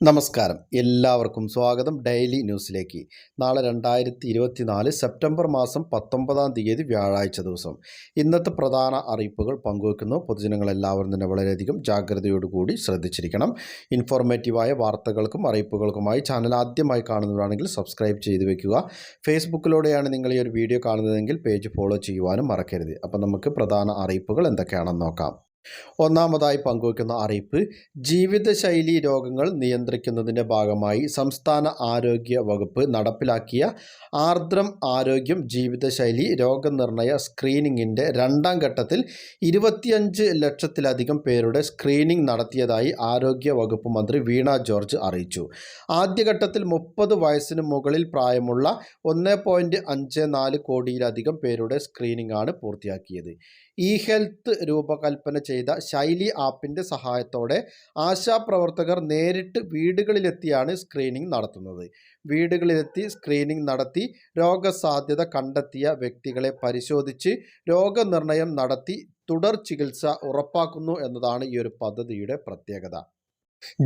നമസ്കാരം. എല്ലാവർക്കും സ്വാഗതം ഡെയിലി ന്യൂസിലേക്ക്. നാളെ രണ്ടായിരത്തി ഇരുപത്തിനാല് സെപ്റ്റംബർ മാസം പത്തൊമ്പതാം തീയതി വ്യാഴാഴ്ച ദിവസം. ഇന്നത്തെ പ്രധാന അറിയിപ്പുകൾ പങ്കുവെക്കുന്നു. പൊതുജനങ്ങൾ എല്ലാവരും തന്നെ വളരെയധികം ജാഗ്രതയോടുകൂടി ശ്രദ്ധിച്ചിരിക്കണം. ഇൻഫോർമേറ്റീവായ വാർത്തകൾക്കും അറിയിപ്പുകൾക്കുമായി ചാനൽ ആദ്യമായി കാണുന്നവരാണെങ്കിൽ സബ്സ്ക്രൈബ് ചെയ്ത് വെക്കുക. ഫേസ്ബുക്കിലൂടെയാണ് നിങ്ങൾ ഈ ഒരു വീഡിയോ കാണുന്നതെങ്കിൽ പേജ് ഫോളോ ചെയ്യുവാനും മറക്കരുത്. അപ്പം നമുക്ക് പ്രധാന അറിയിപ്പുകൾ എന്തൊക്കെയാണെന്ന് നോക്കാം. ഒന്നാമതായി പങ്കുവയ്ക്കുന്ന അറിയിപ്പ് ജീവിതശൈലി രോഗങ്ങൾ നിയന്ത്രിക്കുന്നതിന്റെ ഭാഗമായി സംസ്ഥാന ആരോഗ്യ വകുപ്പ് നടപ്പിലാക്കിയ ആർദ്രം ആരോഗ്യം ജീവിതശൈലി രോഗനിർണയ സ്ക്രീനിങ്ങിന്റെ രണ്ടാം ഘട്ടത്തിൽ ഇരുപത്തിയഞ്ച് ലക്ഷത്തിലധികം പേരുടെ സ്ക്രീനിംഗ് നടത്തിയതായി ആരോഗ്യ വകുപ്പ് മന്ത്രി വീണ ജോർജ് അറിയിച്ചു. ആദ്യഘട്ടത്തിൽ മുപ്പത് വയസ്സിന് മുകളിൽ പ്രായമുള്ള ഒന്ന് കോടിയിലധികം പേരുടെ സ്ക്രീനിംഗ് ആണ് പൂർത്തിയാക്കിയത്. ഇ ഹെൽത്ത് രൂപകൽപ്പന ചെയ്ത ശൈലി ആപ്പിന്റെ സഹായത്തോടെ ആശാപ്രവർത്തകർ നേരിട്ട് വീടുകളിലെത്തിയാണ് സ്ക്രീനിംഗ് നടത്തുന്നത്. വീടുകളിലെത്തി സ്ക്രീനിംഗ് നടത്തി രോഗസാധ്യത കണ്ടെത്തിയ വ്യക്തികളെ പരിശോധിച്ച് രോഗനിർണയം നടത്തി തുടർ ചികിത്സ ഉറപ്പാക്കുന്നു എന്നതാണ് ഈ ഒരു പദ്ധതിയുടെ പ്രത്യേകത.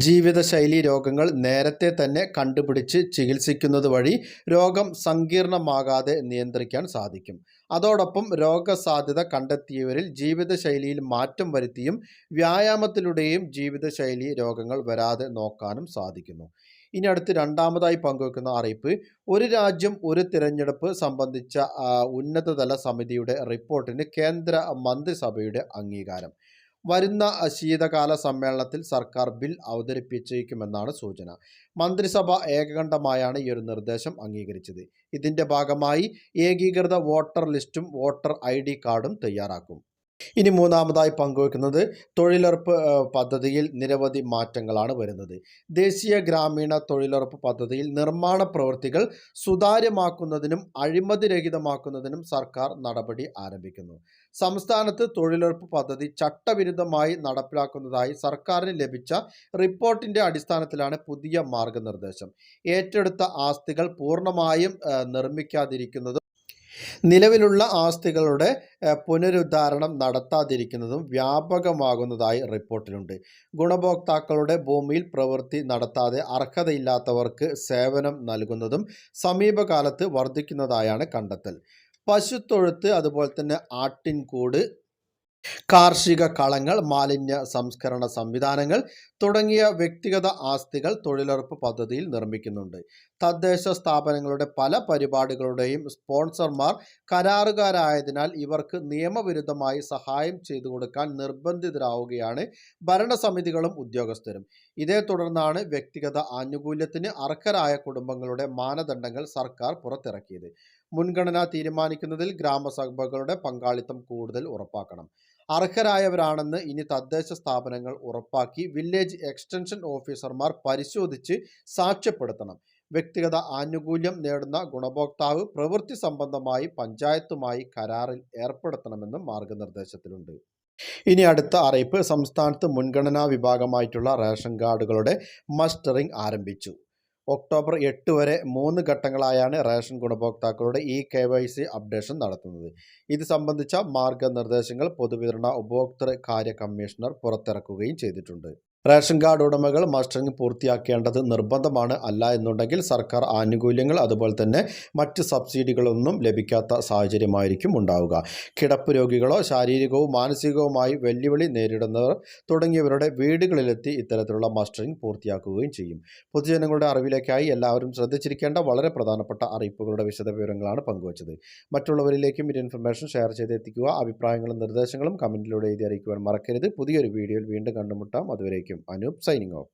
ജീവിതശൈലി രോഗങ്ങൾ നേരത്തെ തന്നെ കണ്ടുപിടിച്ച് ചികിത്സിക്കുന്നത് വഴി രോഗം സങ്കീർണമാകാതെ നിയന്ത്രിക്കാൻ സാധിക്കും. അതോടൊപ്പം രോഗസാധ്യത കണ്ടെത്തിയവരിൽ ജീവിതശൈലിയിൽ മാറ്റം വരുത്തിയും വ്യായാമത്തിലൂടെയും ജീവിതശൈലി രോഗങ്ങൾ വരാതെ നോക്കാനും സാധിക്കുന്നു. ഇനി അടുത്ത് രണ്ടാമതായി പങ്കുവെക്കുന്ന അറിയിപ്പ് ഒരു രാജ്യം ഒരു തിരഞ്ഞെടുപ്പ് സംബന്ധിച്ച ഉന്നതതല സമിതിയുടെ റിപ്പോർട്ടിന് കേന്ദ്ര മന്ത്രിസഭയുടെ അംഗീകാരം. വരുന്ന ശീതകാല സമ്മേളനത്തിൽ സർക്കാർ ബിൽ അവതരിപ്പിച്ചേക്കുമെന്നാണ് സൂചന. മന്ത്രിസഭ ഏകകണ്ഠമായാണ് ഈ ഒരു നിർദ്ദേശം അംഗീകരിച്ചത്. ഇതിന്റെ ഭാഗമായി ഏകീകൃത വോട്ടർ ലിസ്റ്റും വോട്ടർ ഐ കാർഡും തയ്യാറാക്കും. ഇനി മൂന്നാമതായി പങ്കുവെക്കുന്നത് തൊഴിലുറപ്പ് പദ്ധതിയിൽ നിരവധി മാറ്റങ്ങളാണ് വരുന്നത്. ദേശീയ ഗ്രാമീണ തൊഴിലുറപ്പ് പദ്ധതിയിൽ നിർമ്മാണ പ്രവൃത്തികൾ സുതാര്യമാക്കുന്നതിനും അഴിമതിരഹിതമാക്കുന്നതിനും സർക്കാർ നടപടി ആരംഭിക്കുന്നു. സംസ്ഥാനത്ത് തൊഴിലുറപ്പ് പദ്ധതി ചട്ടവിരുദ്ധമായി നടപ്പിലാക്കുന്നതായി സർക്കാരിന് ലഭിച്ച റിപ്പോർട്ടിന്റെ അടിസ്ഥാനത്തിലാണ് പുതിയ മാർഗനിർദ്ദേശം. ഏറ്റെടുത്ത ആസ്തികൾ പൂർണമായും നിർമ്മിക്കാതിരിക്കുന്നതും നിലവിലുള്ള ആസ്തികളുടെ പുനരുദ്ധാരണം നടത്താതിരിക്കുന്നതും വ്യാപകമാകുന്നതായി റിപ്പോർട്ടിലുണ്ട്. ഗുണഭോക്താക്കളുടെ ഭൂമിയിൽ പ്രവൃത്തി നടത്താതെ അർഹതയില്ലാത്തവർക്ക് സേവനം നൽകുന്നതും സമീപകാലത്ത് വർദ്ധിക്കുന്നതായാണ് കണ്ടെത്തൽ. പശുത്തൊഴുത്ത് അതുപോലെ തന്നെ ആട്ടിൻകൂട് കാർഷിക കളങ്ങൾ മാലിന്യ സംസ്കരണ സംവിധാനങ്ങൾ തുടങ്ങിയ വ്യക്തിഗത ആസ്തികൾ തൊഴിലുറപ്പ് പദ്ധതിയിൽ നിർമ്മിക്കുന്നുണ്ട്. തദ്ദേശ സ്ഥാപനങ്ങളുടെ പല പരിപാടികളുടെയും സ്പോൺസർമാർ കരാറുകാരായതിനാൽ ഇവർക്ക് നിയമവിരുദ്ധമായി സഹായം ചെയ്തു കൊടുക്കാൻ നിർബന്ധിതരാവുകയാണ് ഭരണസമിതികളും ഉദ്യോഗസ്ഥരും. ഇതേ തുടർന്നാണ് വ്യക്തിഗത ആനുകൂല്യത്തിന് അർഹരായ കുടുംബങ്ങളുടെ മാനദണ്ഡങ്ങൾ സർക്കാർ പുറത്തിറക്കിയത്. മുൻഗണന തീരുമാനിക്കുന്നതിൽ ഗ്രാമസഭകളുടെ പങ്കാളിത്തം കൂടുതൽ ഉറപ്പാക്കണം. അർഹരായവരാണെന്ന് ഇനി തദ്ദേശ സ്ഥാപനങ്ങൾ ഉറപ്പാക്കി വില്ലേജ് എക്സ്റ്റൻഷൻ ഓഫീസർമാർ പരിശോധിച്ച് സാക്ഷ്യപ്പെടുത്തണം. വ്യക്തിഗത ആനുകൂല്യം നേടുന്ന ഗുണഭോക്താവ് പ്രവൃത്തി സംബന്ധമായി പഞ്ചായത്തുമായി കരാറിൽ ഏർപ്പെടുത്തണമെന്നും മാർഗനിർദ്ദേശത്തിലുണ്ട്. ഇനി അടുത്ത അറിയിപ്പ് സംസ്ഥാനത്ത് മുൻഗണനാ വിഭാഗമായിട്ടുള്ള റേഷൻ കാർഡുകളുടെ മസ്റ്ററിംഗ് ആരംഭിച്ചു. ഒക്ടോബർ എട്ട് വരെ മൂന്ന് ഘട്ടങ്ങളായാണ് റേഷൻ ഗുണഭോക്താക്കളുടെ E K Y C updation നടത്തുന്നത്. ഇത് സംബന്ധിച്ച മാർഗനിർദ്ദേശങ്ങൾ പൊതുവിതരണ ഉപഭോക്തൃ കാര്യ കമ്മീഷണർ പുറത്തിറക്കുകയും ചെയ്തിട്ടുണ്ട്. റേഷൻ കാർഡ് ഉടമകൾ മസ്റ്ററിംഗ് പൂർത്തിയാക്കേണ്ടത് നിർബന്ധമാണ് അല്ല എന്നുണ്ടെങ്കിൽ സർക്കാർ ആനുകൂല്യങ്ങൾ അതുപോലെ തന്നെ മറ്റ് സബ്സിഡികളൊന്നും ലഭിക്കാത്ത സാഹചര്യമായിരിക്കും ഉണ്ടാവുക. കിടപ്പ് രോഗികളോ ശാരീരികവും മാനസികവുമായി വെല്ലുവിളി നേരിടുന്നവർ തുടങ്ങിയവരുടെ വീടുകളിലെത്തി ഇത്തരത്തിലുള്ള മസ്റ്ററിംഗ് പൂർത്തിയാക്കുകയും ചെയ്യും. പൊതുജനങ്ങളുടെ അറിവിലേക്കായി എല്ലാവരും ശ്രദ്ധിച്ചിരിക്കേണ്ട വളരെ പ്രധാനപ്പെട്ട അറിയിപ്പുകളുടെ വിശദ വിവരങ്ങളാണ് പങ്കുവച്ചത്. മറ്റുള്ളവരിലേക്കും ഈ ഇൻഫർമേഷൻ ഷെയർ ചെയ്തെത്തിക്കുക. അഭിപ്രായങ്ങളും നിർദ്ദേശങ്ങളും കമന്റിലൂടെ എഴുതി അറിയിക്കുവാൻ മറക്കരുത്. പുതിയൊരു വീഡിയോയിൽ വീണ്ടും കണ്ടുമുട്ടാം. അതുവരേക്കും. I'm signing off.